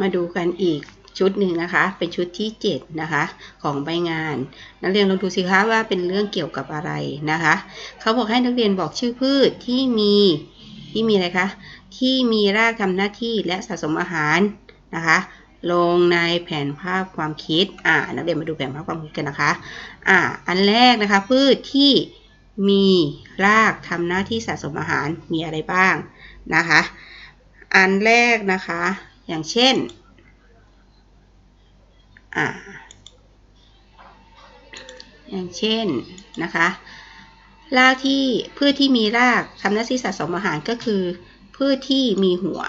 มาดูกันอีกชุดหนึ่งนะคะ เป็นชุดที่ 7 นะคะ ของใบงาน นักเรียนลองดูสิคะว่าเป็นเรื่องเกี่ยวกับอะไรนะคะ เขาบอกให้นักเรียนบอกชื่อพืชที่มีที่มีอะไรคะ ที่มีรากทำหน้าที่และสะสมอาหารนะคะ ลงในแผนภาพความคิด อ่า นักเรียนมาดูแผนภาพความคิดกันนะคะ อ่า อันแรกนะคะ พืชที่มีรากทำหน้าที่สะสมอาหารมีอะไรบ้างนะคะ อันแรกนะคะ อย่างเช่น อ่า อย่างเช่นนะคะ รากที่พืชที่มีรากทำหน้าที่สะสมอาหารก็คือ พืชที่มีหัว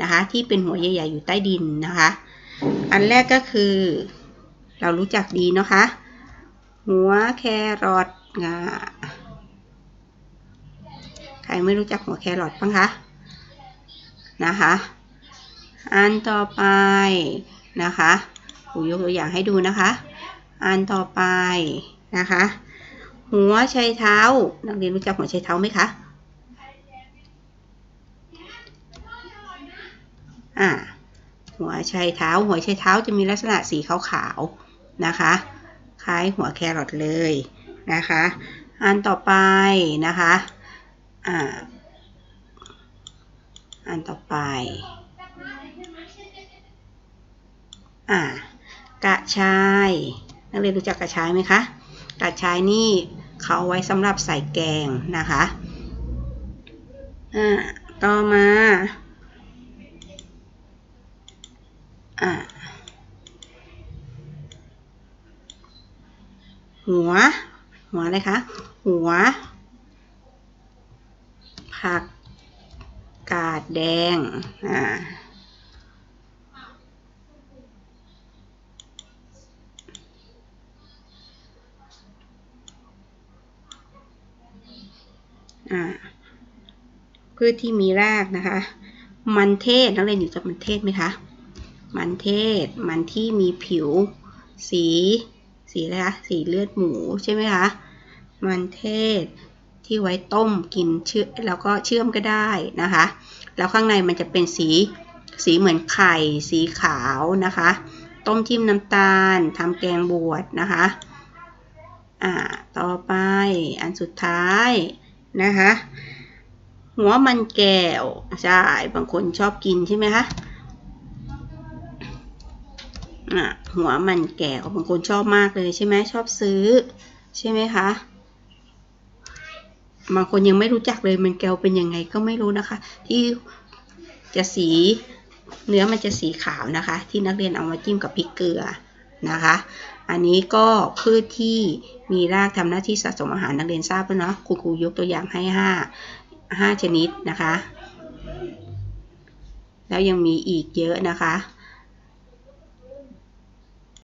นะคะ ที่เป็นหัวใหญ่ ๆ อยู่ใต้ดินนะคะ อันแรกก็คือ เรารู้จักดีนะคะ หัวแครอทงาใครไม่รู้จักหัวแครอทบ้างคะ นะคะ อันต่อไปนะคะครูยกตัวอย่างให้ดูนะคะ อันต่อไปนะคะ หัวไชเท้า นักเรียนรู้จักหัวไชเท้าไหมคะอ่าหัวไชเท้า หัวไชเท้าจะมีลักษณะสีขาวๆนะคะ คล้ายหัวแครอทเลยนะคะ อันต่อไปนะคะ อ่า อันต่อไป อ่ากระชาย นักเรียนรู้จักกระชายไหมคะ กระชายนี่เขาไว้สำหรับใส่แกงนะคะ อ่า ต่อมา อ่า หัว หัวอะไรคะ หัว ผัก กาดแดงอ่าอ่าพืชที่มีรากนะคะ มันเทศนักเรียนอยู่จักมันเทศไหมคะ มันเทศ มันที่มีผิว สี สีอะไรคะ สีเลือดหมูใช่ไหมคะ มันเทศ ที่ไว้ต้มกินเชื่อแล้วก็เชื่อมก็ได้นะคะ แล้วข้างในมันจะเป็นสีสีเหมือนไข่สีขาวนะคะ ต้มจิ้มน้ำตาลทำแกงบวชนะคะอ่าต่อไปอันสุดท้ายนะคะ หัวมันแก้วใช่บางคนชอบกินใช่ไหมคะอะหัวมันแก้วบางคนชอบมากเลยใช่ไหมชอบซื้อ ใช่ไหมคะ บางคนยังไม่รู้จักเลยมันแก้วเป็นยังไงก็ไม่รู้นะคะ ที่จะสีเนื้อมันจะสีขาวนะคะ ที่นักเรียนเอามาจิ้มกับพริกเกลือนะคะ อันนี้ก็พืชที่มีรากทำหน้าที่สะสมอาหารนักเรียนทราบแล้วเนาะครูครูยกตัวอย่างให้ห้าห้าชนิดนะคะ แล้วยังมีอีกเยอะนะคะ